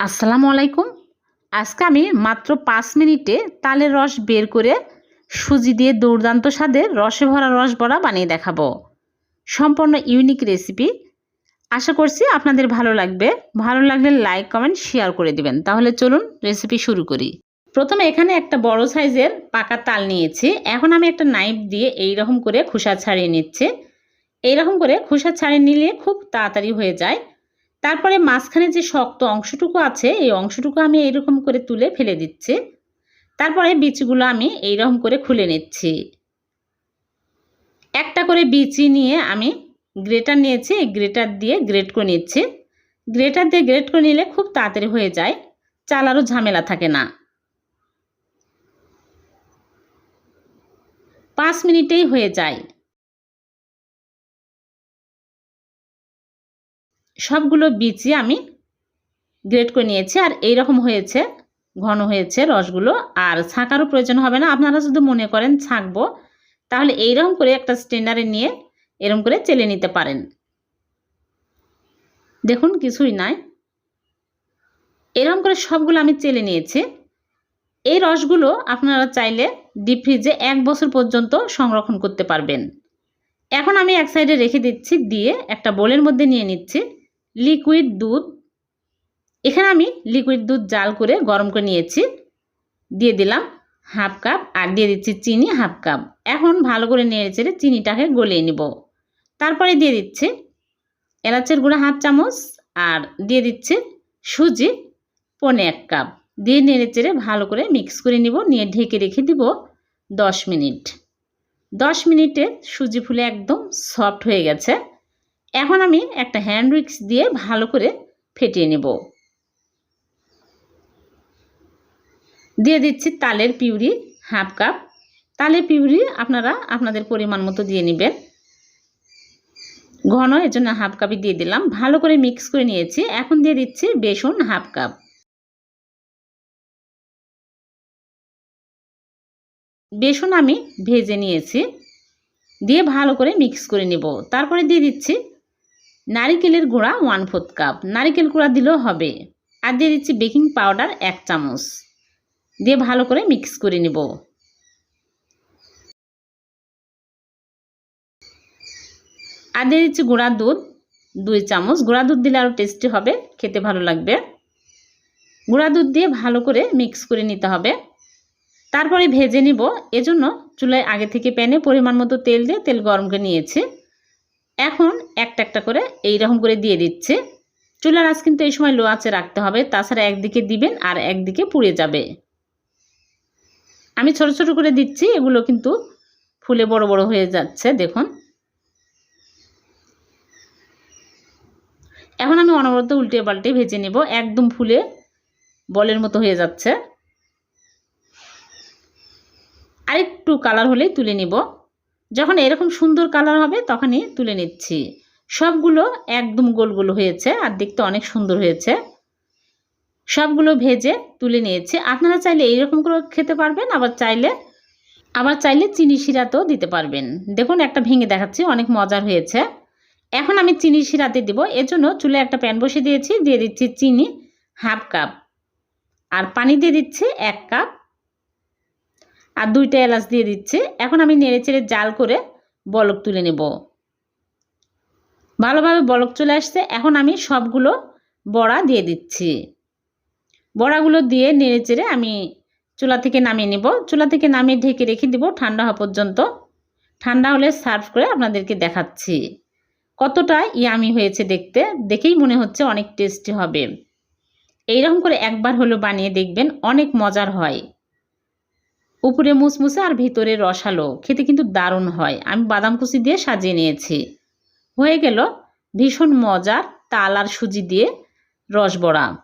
আসসালামু আলাইকুম। আজকে আমি মাত্র পাঁচ মিনিটে তালের রস বের করে সুজি দিয়ে দুর্দান্ত স্বাদের রসে ভরা রস বড়া বানিয়ে দেখাবো। সম্পূর্ণ ইউনিক রেসিপি আশা করছি আপনাদের ভালো লাগবে। ভালো লাগলে লাইক কমেন্ট শেয়ার করে দিবেন। তাহলে চলুন রেসিপি শুরু করি। প্রথমে এখানে একটা বড় সাইজের পাকা তাল নিয়েছি। এখন আমি একটা নাইফ দিয়ে এই রকম করে খোসা ছাড়িয়ে নিচ্ছি। এইরকম করে খোসা ছাড়িয়ে নিলে খুব তাড়াতাড়ি হয়ে যায়। তারপরে মাঝখানে যে শক্ত অংশটুকু আছে, এই অংশটুকু আমি এইরকম করে তুলে ফেলে দিচ্ছি। তারপরে বীজগুলো আমি এইরকম করে খুলে নিচ্ছি। একটা করে বিচি নিয়ে আমি গ্রেটার নিয়েছি, গ্রেটার দিয়ে গ্রেট করে নিচ্ছি। গ্রেটার দিয়ে গ্রেট করে নিলে খুব তাড়াতাড়ি হয়ে যায় চালারও ঝামেলা থাকে না। পাঁচ মিনিটেই হয়ে যায়। সবগুলো বিচি আমি গ্রেট করে নিয়েছি। আর এই রকম হয়েছে, ঘন হয়েছে রসগুলো। আর ছাঁকারও প্রয়োজন হবে না। আপনারা যদি মনে করেন ছাঁকবো, তাহলে এইরকম করে একটা স্টেনারে নিয়ে এরকম করে চেলে নিতে পারেন। দেখুন, কিছুই নাই। এরকম করে সবগুলো আমি চেলে নিয়েছি। এই রসগুলো আপনারা চাইলে ডিপ ফ্রিজে এক বছর পর্যন্ত সংরক্ষণ করতে পারবেন। এখন আমি এক সাইডে রেখে দিচ্ছি, দিয়ে একটা বোলের মধ্যে নিয়ে নিচ্ছি। লিকুইড দুধ। এখানে আমি লিকুইড দুধ জাল করে গরম করে নিয়েছি। দিয়ে দিলাম হাফ কাপ আর দিয়ে দিচ্ছি চিনি হাফ কাপ। এখন ভালো করে নেড়ে চেড়ে চিনিটাকে গলিয়ে নিব। তারপরে দিয়ে দিচ্ছি এলাচের গুঁড়া হাফ চামচ আর দিয়ে দিচ্ছি সুজি পনে এক কাপ। দিয়ে নেড়ে চেড়ে ভালো করে মিক্স করে নিব। নিয়ে ঢেকে রেখে দিব দশ মিনিট। দশ মিনিটে সুজি ফুলে একদম সফট হয়ে গেছে। এখন আমি একটা হ্যান্ড উইক্স দিয়ে ভালো করে ফেটিয়ে নেব। দিয়ে দিচ্ছি তালের পিউরি হাফ কাপ। তালের পিউরি আপনারা আপনাদের পরিমাণ মতো দিয়ে নেবেন। ঘন, এর জন্য হাফ কাপই দিয়ে দিলাম। ভালো করে মিক্স করে নিয়েছি। এখন দিয়ে দিচ্ছি বেসন হাফ কাপ। বেসন আমি ভেজে নিয়েছি। দিয়ে ভালো করে মিক্স করে নেব। তারপরে দিয়ে দিচ্ছি নারিকেলের গুঁড়া ওয়ান ফোর্থ কাপ নারিকেল গুঁড়া দিলেও হবে। আর দিয়ে দিচ্ছি বেকিং পাউডার এক চামচ। দিয়ে ভালো করে মিক্স করে নেব। আর দিয়ে দিচ্ছি গুঁড়া দুধ, দুই চামচ। গুঁড়া দুধ দিলে আরও টেস্টি হবে, খেতে ভালো লাগবে। গুঁড়া দুধ দিয়ে ভালো করে মিক্স করে নিতে হবে। তারপরে ভেজে নিব। এজন্য চুলায় আগে থেকে প্যানে পরিমাণ মতো তেল দিয়ে তেল গরম করে নিয়েছি। এখন একটা একটা করে এই রকম করে দিয়ে দিচ্ছে। চুলার আঁচ কিন্তু এই সময় লো আঁচে রাখতে হবে, তাছাড়া একদিকে দিবেন আর একদিকে পুড়ে যাবে। আমি ছোট ছোট করে দিচ্ছি, এগুলো কিন্তু ফুলে বড় বড় হয়ে যাচ্ছে, দেখুন। এখন আমি অনবরত উল্টে পাল্টে ভেজে নেব, একদম ফুলে বলের মতো হয়ে যাচ্ছে। আরেকটু কালার হলেই তুলে নিব। যখন এরকম সুন্দর কালার হবে, তখনই তুলে নিচ্ছি। সবগুলো একদম গোল গোল হয়েছে আর দেখতে অনেক সুন্দর হয়েছে। সবগুলো ভেজে তুলে নিয়েছি। আপনারা চাইলে এইরকম করে খেতে পারবেন, আবার চাইলে আবার চাইলে চিনি শিরাতেও দিতে পারবেন। দেখুন, একটা ভেঙে দেখাচ্ছি, অনেক মজার হয়েছে। এখন আমি চিনি শিরাতে দিব। এজন্য চুলে একটা প্যান বসিয়ে দিয়েছি, দিয়ে দিচ্ছি চিনি হাফ কাপ। আর পানি দিয়ে দিচ্ছি এক কাপ। আর দুইটা এলাচ দিয়ে দিচ্ছি। এখন আমি নেড়ে চেড়ে জাল করে বলক তুলে নেব। ভালোভাবে বলক চলে আসছে। এখন আমি সবগুলো বড়া দিয়ে দিচ্ছি। বড়াগুলো দিয়ে নেড়ে চেড়ে আমি চুলা থেকে নামিয়ে নেব। চুলা থেকে নামিয়ে ঢেকে রেখে দিব ঠান্ডা হওয়া পর্যন্ত। ঠান্ডা হলে সার্ভ করে আপনাদেরকে দেখাচ্ছি। কতটা ইয়ামি হয়েছে দেখতে। দেখেই মনে হচ্ছে অনেক টেস্টি হবে। এইরকম করে একবার হলো বানিয়ে দেখবেন, অনেক মজার হয়। উপরে মুসমুসে আর ভিতরে রসালো। খেতে কিন্তু দারুণ হয়। আমি বাদাম কুচি দিয়ে সাজিয়ে নিয়েছি। হয়ে গেল ভীষণ মজার তাল আর সুজি দিয়ে রস বড়া।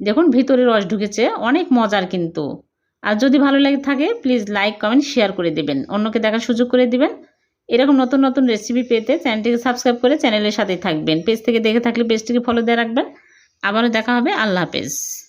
দেখুন, ভিতরে রস ঢুকেছে। অনেক মজার কিন্তু। আর যদি ভালো লেগে থাকে প্লিজ লাইক কমেন্ট শেয়ার করে দেবেন। অন্যকে দেখার সুযোগ করে দেবেন। এরকম নতুন নতুন রেসিপি পেতে চ্যানেলটিকে সাবস্ক্রাইব করে চ্যানেলের সাথেই থাকবেন। পেজ থেকে দেখে থাকলে পেজটিকে ফলো দিয়ে রাখবেন। আবারও দেখা হবে। আল্লাহ হাফেজ।